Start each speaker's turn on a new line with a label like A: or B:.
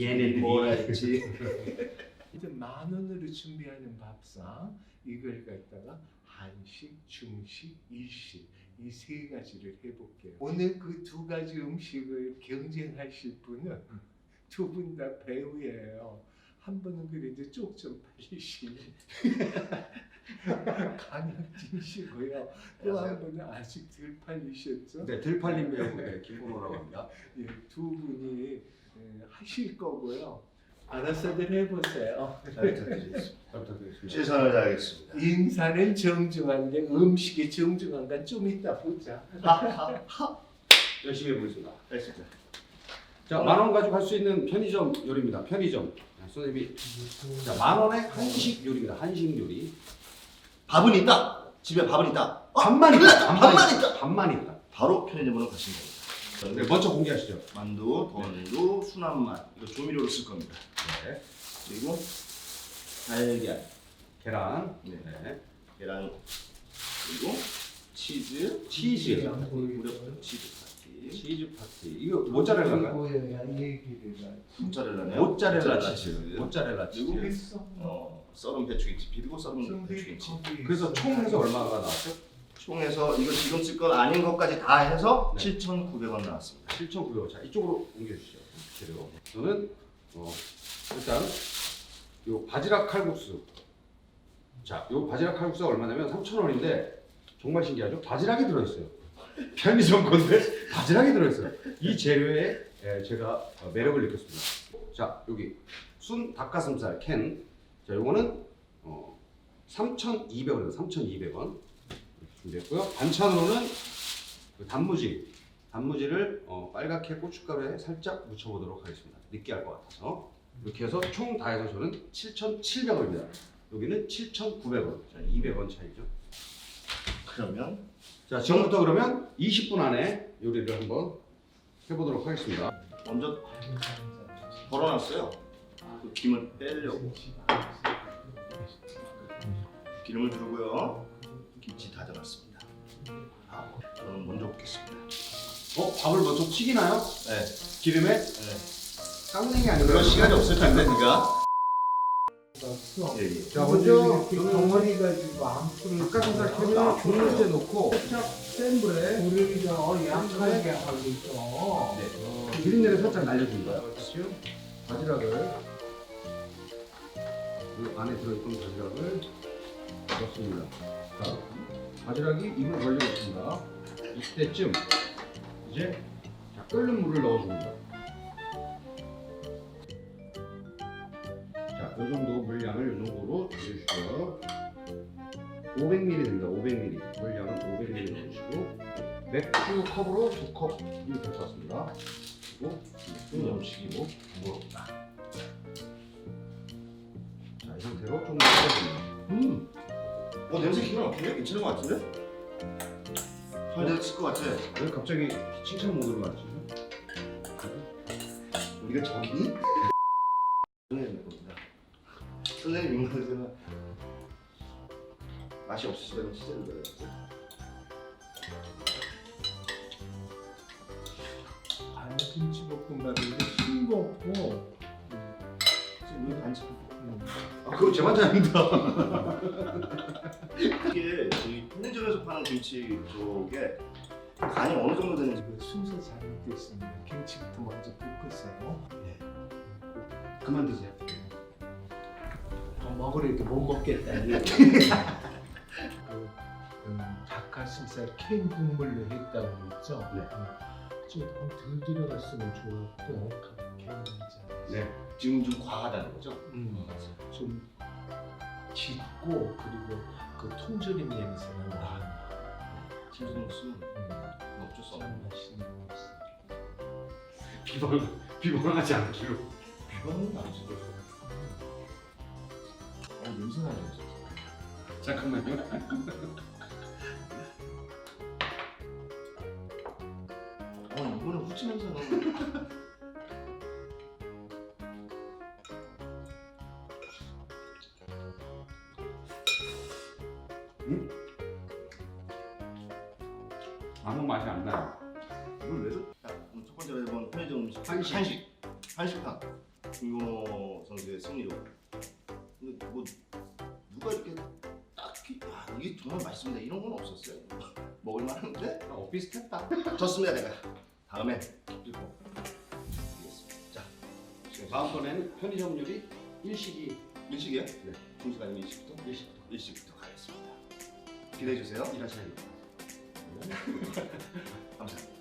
A: 얘네들이.
B: 했지?
C: 이제 만 원으로 준비하는 밥상 이걸 갖다가 한식, 중식, 일식 이 세 가지를 해볼게요. 오늘 그 두 가지 음식을 경쟁하실 분은 두 분 다 배우예요. 한 분은 그래도 쪽좀 팔리시니 강혁진 씨고요. 또 한 분은 아직 덜 팔리셨죠?
A: 네, 들팔림 배우 네, 김건호라고 합니다.
C: 예, 두 분이 예, 하실 거고요. 알아서들 해보세요.
B: 잘 부탁드리겠습니다.
A: 잘 부탁드리겠습니다.
B: 최선을 다하겠습니다.
C: 인사는 정중한데 음식이 정중한 건좀 이따 보자.
A: 열심히 해보겠습니다.
B: 알겠습니다.
A: 자, 만 원 가지고 할 수 있는 편의점 요리입니다. 편의점. 자, 선생님이 자, 만 원의 한식 요리입니다. 한식 요리.
B: 밥은 있다. 집에 밥은 있다. 어,
A: 밥만
B: 큰일
A: 있다.
B: 났다. 밥만 있다.
A: 밥만 있다.
B: 바로 편의점으로 가시면 됩니다.
A: 네, 먼저 공개하시죠.
B: 만두, 던두, 순한맛 이거 조미료로 쓸 겁니다.
A: 네.
B: 그리고 달걀,
A: 계란.
B: 네.
A: 네.
B: 계란 그리고 치즈,
A: 치즈.
B: 무려 치즈 파티,
A: 치즈 파티. 이거
C: 얘기를 하지.
B: 모짜렐라네요.
A: 모짜렐라 치즈. 모짜렐라 치즈.
C: 있어.
B: 어, 썰은 배추김치, 비비고 썰은 배추김치.
A: 그래서 총 해서 얼마가 나왔죠?
B: 총해서 이거 지금 쓸 건 아닌 것까지 다 해서
A: 네.
B: 7,900원 나왔습니다.
A: 7,900원. 자, 이쪽으로 옮겨주시죠. 재료. 저는 어, 일단 요 바지락 칼국수. 자, 요 바지락 칼국수가 얼마냐면 3,000원인데 정말 신기하죠? 바지락이 들어있어요. 편의점 건데 바지락이 들어있어요. 이 재료에 예, 제가 어, 매력을 느꼈습니다. 자, 여기 순 닭가슴살 캔. 자, 요거는 어, 3,200원이에요. 3,200원. 준비했고요. 반찬으로는 그 단무지. 단무지를 어, 빨갛게 고춧가루에 살짝 묻혀보도록 하겠습니다. 느끼할 것 같아서 이렇게 해서 총 다 해서 저는 7,700원입니다. 여기는 7,900원, 자 200원 차이죠.
B: 그러면
A: 자 지금부터 그러면 20분 안에 요리를 한번 해보도록 하겠습니다.
B: 먼저 덜어놨어요. 그 김을 빼려고 기름을 두르고요. 김치 다져놨습니다. 아, 저는 먼저 볶겠습니다.
A: 어 밥을 먼저 튀기나요?
B: 네,
A: 기름에
B: 네.
A: 깡냉이 아니라
B: 그럴 시간이 없을 텐데 네가.
C: 없어.
B: 예, 예.
A: 자 먼저
C: 이렇게 덩어리 가지고 암풀을
A: 닭가슴살 캔을 중물때 넣고 살짝 센 불에
C: 불을 더 약하게 하고 있어.
A: 네, 비린내를 살짝 날려줍니다. 그렇죠? 바지락을 이 안에 들어있던 바지락을 넣습니다. 자, 바지락이 입을 벌리고 있습니다. 이때쯤 이제 자, 끓는 물을 넣어줍니다. 정도 물량을 이 정도로 넣어주시고요. 500ml 됩니다. 500ml. 물량은 500ml 넣으시고 맥주 컵으로 두 컵이 될 것 같습니다. 그리고 좀 넘치기고 무겁다. 자, 이 상태로 좀 끓여줍니다. 음,
B: 어 냄새 기분 어때요? 괜찮은 것 같은데? 잘 됐을 것 같아.
A: 왜 갑자기 칭찬 모드로 가지?
B: 우리가 저기니? 선생님 입맛에는 맛이 없으시다면 치즈를 넣어야지.
C: 아니 김치 볶음밥인데 싱겁고
B: 우리 반찬.
C: 음.
A: 아, 그거 제 반찬입니다.
B: 이게 저희 편의점에서 파는 김치 쪽에 간이 어느 정도 되는지
C: 그 순서 잘못됐습니다. 김치부터 먼저 볶으세요.
A: 그만 드세요.
C: 더 먹으려도 못 먹겠다. 그 음, 닭가슴살 캔 국물로 했다고 했죠.
A: 네.
C: 음, 조금 덜 들어갔으면 좋았고 캔 한잔.
A: 네.
B: 지금 좀 과하다는 거죠?
C: 음, 좀 짙고 그리고 그 통조림 냄새가 나.
B: 쓰면
C: 음,
B: 어쩔 수 없는
C: 맛있는.
A: 비방 비방하지 않기로.
B: 비방은 아니지. 어 나네.
A: 잠깐만요.
B: 어 이거는 후치 냄새 나는.
A: 아무 맛이 안 나요.
B: 이걸 왜 줬다? 그럼 첫 번째로 해본 편의점 음식
A: 한식.
B: 한식 한식판 김건호 선수의 승리로. 근데 뭐 누가 이렇게 딱히 야 이게 정말 맛있습니다 이런 건 없었어요. 먹을 만한데
A: 어, 비슷했다.
B: 졌습니다 내가. 다음엔 그리고. 자
A: 다음번에는 편의점 요리 일식이
B: 일식이에요?
A: 네.
B: 중식 아니면 일식부터?
A: 일식부터
B: 일식부터 가겠습니다. 기대해 주세요.
A: 일하셔야 됩니다.
B: 감사합니다.